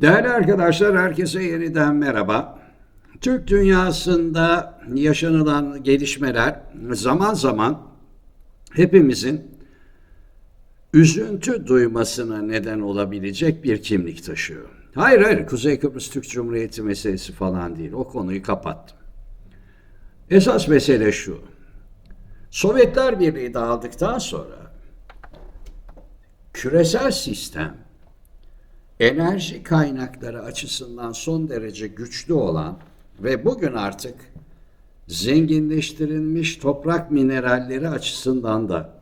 Değerli arkadaşlar, herkese yeniden merhaba. Türk dünyasında yaşanılan gelişmeler zaman zaman hepimizin üzüntü duymasına neden olabilecek bir kimlik taşıyor. Hayır hayır, Kuzey Kıbrıs Türk Cumhuriyeti meselesi falan değil. O konuyu kapattım. Esas mesele şu. Sovyetler Birliği dağıldıktan sonra küresel sistem enerji kaynakları açısından son derece güçlü olan ve bugün artık zenginleştirilmiş toprak mineralleri açısından da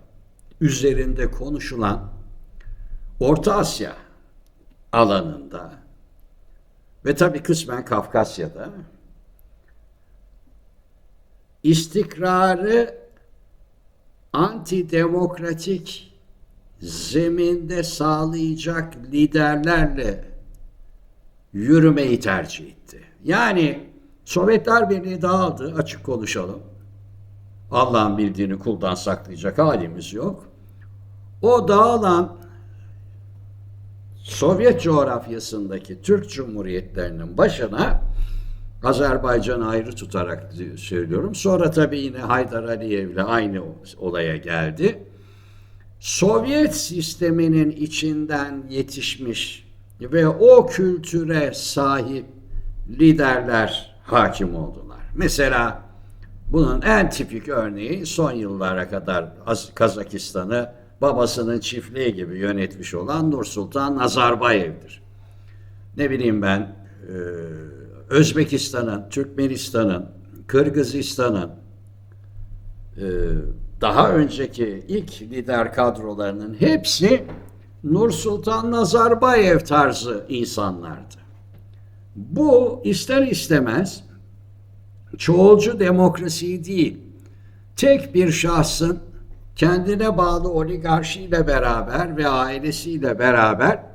üzerinde konuşulan Orta Asya alanında ve tabii kısmen Kafkasya'da istikrarı antidemokratik zeminde sağlayacak liderlerle yürümeyi tercih etti. Yani Sovyetler Birliği dağıldı açık konuşalım. Allah'ın bildiğini kuldan saklayacak halimiz yok. O dağılan Sovyet coğrafyasındaki Türk Cumhuriyetlerinin başına Azerbaycan'ı ayrı tutarak söylüyorum. Sonra tabii yine Haydar Aliyev'le aynı olaya geldi. Sovyet sisteminin içinden yetişmiş ve o kültüre sahip liderler hakim oldular. Mesela bunun en tipik örneği son yıllara kadar Kazakistan'ı babasının çiftliği gibi yönetmiş olan Nursultan Nazarbayev'dir. Ne bileyim ben Özbekistan'ın, Türkmenistan'ın, Kırgızistan'ın daha önceki ilk lider kadrolarının hepsi Nursultan Nazarbayev tarzı insanlardı. Bu ister istemez çoğulcu demokrasi değil, tek bir şahsın kendine bağlı oligarşiyle beraber ve ailesiyle beraber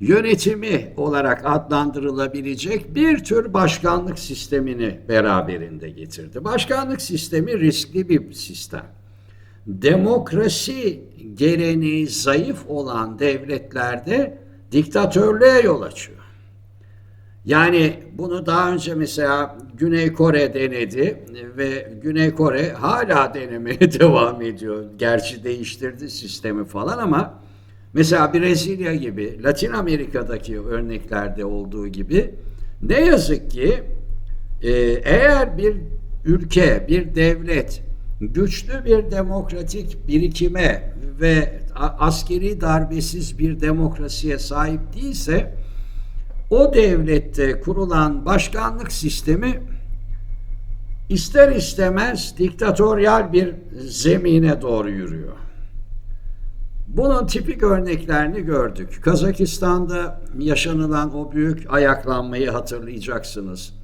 yönetimi olarak adlandırılabilecek bir tür başkanlık sistemini beraberinde getirdi. Başkanlık sistemi riskli bir sistem. Demokrasi geleneği zayıf olan devletlerde diktatörlüğe yol açıyor. Yani bunu daha önce mesela Güney Kore denedi ve Güney Kore hala denemeye devam ediyor. Gerçi değiştirdi sistemi falan ama Mesela Brezilya gibi, Latin Amerika'daki örneklerde olduğu gibi ne yazık ki e, eğer bir ülke, bir devlet güçlü bir demokratik birikime ve askeri darbesiz bir demokrasiye sahip değilse o devlette kurulan başkanlık sistemi ister istemez diktatöryal bir zemine doğru yürüyor. Bunun tipik örneklerini gördük. Kazakistan'da yaşanılan o büyük ayaklanmayı hatırlayacaksınız.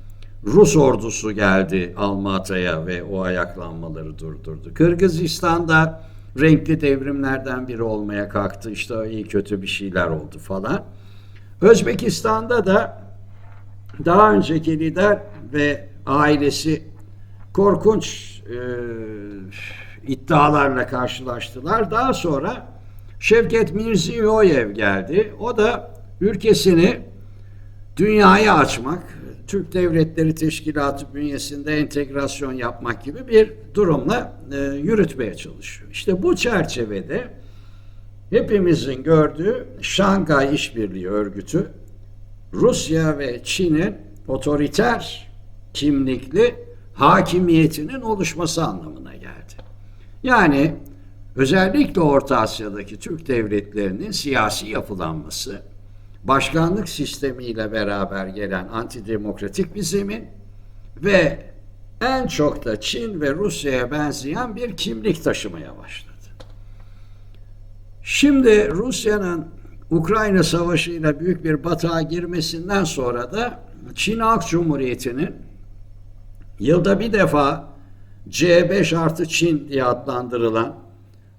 Rus ordusu geldi Almata'ya ve o ayaklanmaları durdurdu. Kırgızistan'da renkli devrimlerden biri olmaya kalktı. İşte iyi kötü bir şeyler oldu falan. Özbekistan'da da daha önceki lider ve ailesi korkunç e, iddialarla karşılaştılar. Daha sonra Şevket Mirziyoyev geldi. O da ülkesini dünyaya açmak, Türk Devletleri Teşkilatı bünyesinde entegrasyon yapmak gibi bir durumla e, yürütmeye çalışıyor. İşte bu çerçevede hepimizin gördüğü Şangay İşbirliği Örgütü Rusya ve Çin'in otoriter kimlikli hakimiyetinin oluşması anlamına geldi. Yani özellikle Orta Asya'daki Türk devletlerinin siyasi yapılanması, başkanlık sistemiyle beraber gelen antidemokratik bir zemin ve en çok da Çin ve Rusya'ya benzeyen bir kimlik taşımaya başladı. Şimdi Rusya'nın Ukrayna Savaşı'yla büyük bir batağa girmesinden sonra da Çin Halk Cumhuriyeti'nin yılda bir defa C5 artı Çin diye adlandırılan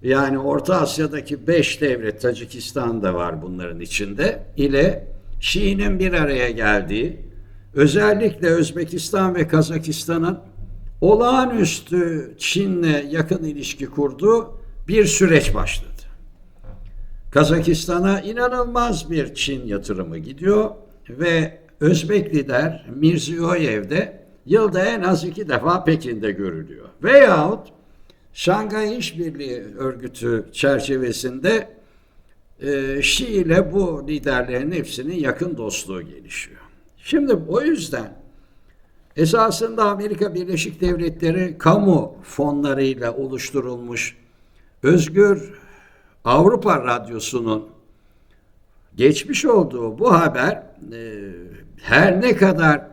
yani Orta Asya'daki beş devlet, Tacikistan da var bunların içinde, ile Şii'nin bir araya geldiği, özellikle Özbekistan ve Kazakistan'ın olağanüstü Çin'le yakın ilişki kurduğu bir süreç başladı. Kazakistan'a inanılmaz bir Çin yatırımı gidiyor ve Özbek lider Mirziyoyev de yılda en az iki defa Pekin'de görülüyor. Veyahut Şangay İşbirliği Örgütü çerçevesinde e, Şii ile bu liderlerin hepsinin yakın dostluğu gelişiyor. Şimdi o yüzden esasında Amerika Birleşik Devletleri kamu fonlarıyla oluşturulmuş Özgür Avrupa Radyosu'nun geçmiş olduğu bu haber e, her ne kadar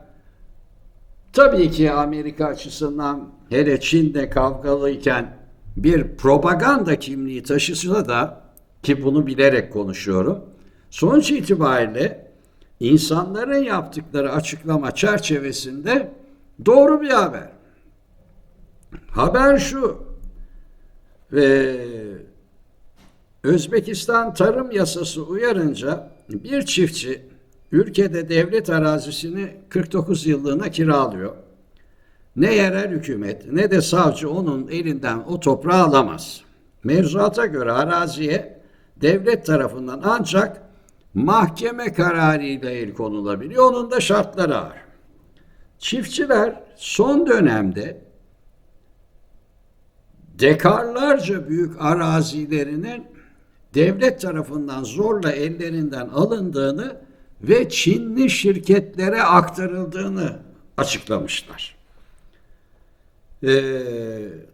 tabii ki Amerika açısından hele Çin'de kavgalıyken bir propaganda kimliği taşısa da ki bunu bilerek konuşuyorum. Sonuç itibariyle insanların yaptıkları açıklama çerçevesinde doğru bir haber. Haber şu. Ve Özbekistan tarım yasası uyarınca bir çiftçi ülkede devlet arazisini 49 yıllığına kiralıyor. Ne yerel hükümet ne de savcı onun elinden o toprağı alamaz. Mevzuata göre araziye devlet tarafından ancak mahkeme kararıyla el konulabiliyor. Onun da şartları var. Çiftçiler son dönemde dekarlarca büyük arazilerinin devlet tarafından zorla ellerinden alındığını ve Çinli şirketlere aktarıldığını açıklamışlar. Ee,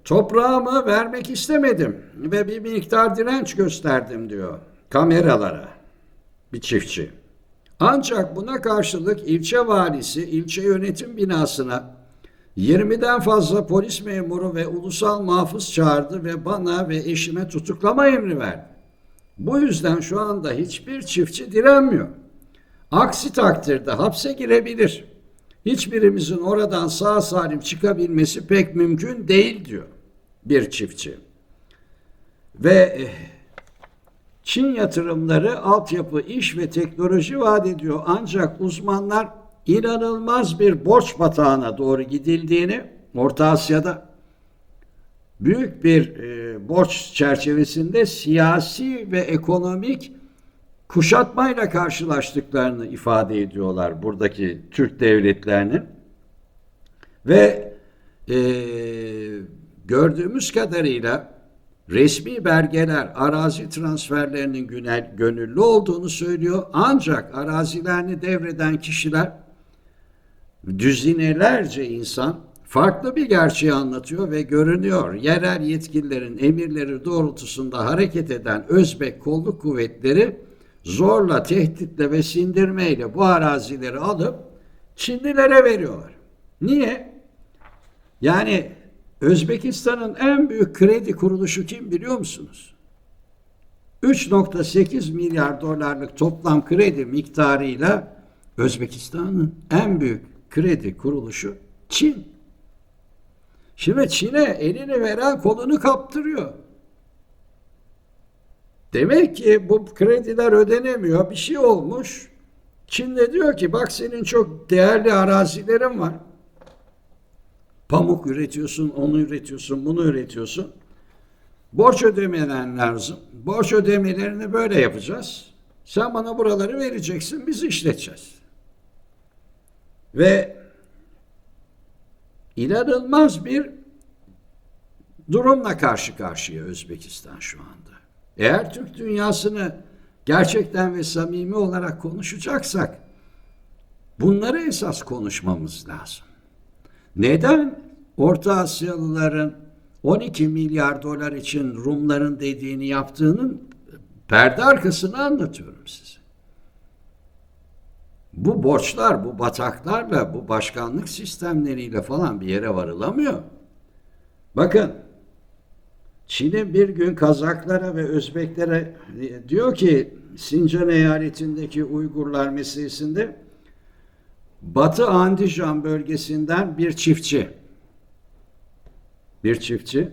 toprağımı vermek istemedim ve bir miktar direnç gösterdim diyor kameralara bir çiftçi. Ancak buna karşılık ilçe valisi ilçe yönetim binasına 20'den fazla polis memuru ve ulusal muhafız çağırdı ve bana ve eşime tutuklama emri verdi. Bu yüzden şu anda hiçbir çiftçi direnmiyor. Aksi takdirde hapse girebilir. Hiçbirimizin oradan sağ salim çıkabilmesi pek mümkün değil diyor bir çiftçi. Ve eh, Çin yatırımları altyapı, iş ve teknoloji vaat ediyor. Ancak uzmanlar inanılmaz bir borç batağına doğru gidildiğini Orta Asya'da büyük bir e, borç çerçevesinde siyasi ve ekonomik kuşatmayla karşılaştıklarını ifade ediyorlar buradaki Türk devletlerinin. Ve e, gördüğümüz kadarıyla resmi belgeler arazi transferlerinin günel, gönüllü olduğunu söylüyor. Ancak arazilerini devreden kişiler düzinelerce insan farklı bir gerçeği anlatıyor ve görünüyor. Yerel yetkililerin emirleri doğrultusunda hareket eden Özbek kolluk kuvvetleri zorla, tehditle ve sindirmeyle bu arazileri alıp Çinlilere veriyorlar. Niye? Yani Özbekistan'ın en büyük kredi kuruluşu kim biliyor musunuz? 3.8 milyar dolarlık toplam kredi miktarıyla Özbekistan'ın en büyük kredi kuruluşu Çin. Şimdi Çin'e elini veren kolunu kaptırıyor. Demek ki bu krediler ödenemiyor. Bir şey olmuş. Çin de diyor ki bak senin çok değerli arazilerin var. Pamuk üretiyorsun, onu üretiyorsun, bunu üretiyorsun. Borç ödemeler lazım. Borç ödemelerini böyle yapacağız. Sen bana buraları vereceksin, biz işleteceğiz. Ve inanılmaz bir durumla karşı karşıya Özbekistan şu anda. Eğer Türk dünyasını gerçekten ve samimi olarak konuşacaksak bunları esas konuşmamız lazım. Neden Orta Asyalıların 12 milyar dolar için Rumların dediğini yaptığının perde arkasını anlatıyorum size. Bu borçlar, bu bataklarla, bu başkanlık sistemleriyle falan bir yere varılamıyor. Bakın Çin'e bir gün Kazaklara ve Özbeklere diyor ki Sincan eyaletindeki Uygurlar meselesinde Batı Andijan bölgesinden bir çiftçi bir çiftçi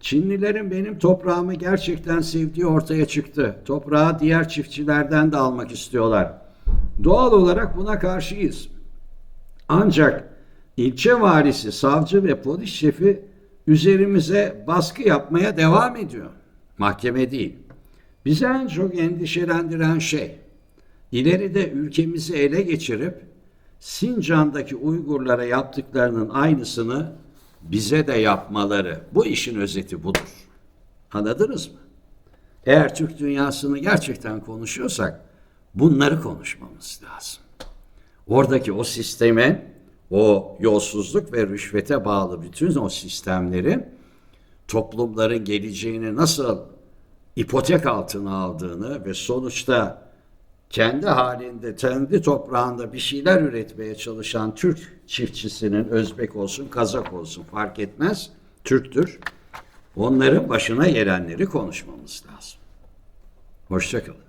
Çinlilerin benim toprağımı gerçekten sevdiği ortaya çıktı. Toprağı diğer çiftçilerden de almak istiyorlar. Doğal olarak buna karşıyız. Ancak ilçe valisi, savcı ve polis şefi üzerimize baskı yapmaya devam ediyor. Mahkeme değil. Bizi en çok endişelendiren şey, ileride ülkemizi ele geçirip Sincan'daki Uygurlara yaptıklarının aynısını bize de yapmaları. Bu işin özeti budur. Anladınız mı? Eğer Türk dünyasını gerçekten konuşuyorsak bunları konuşmamız lazım. Oradaki o sisteme, o yolsuzluk ve rüşvete bağlı bütün o sistemleri toplumların geleceğini nasıl ipotek altına aldığını ve sonuçta kendi halinde, kendi toprağında bir şeyler üretmeye çalışan Türk çiftçisinin Özbek olsun, Kazak olsun fark etmez, Türktür. Onların başına gelenleri konuşmamız lazım. Hoşçakalın.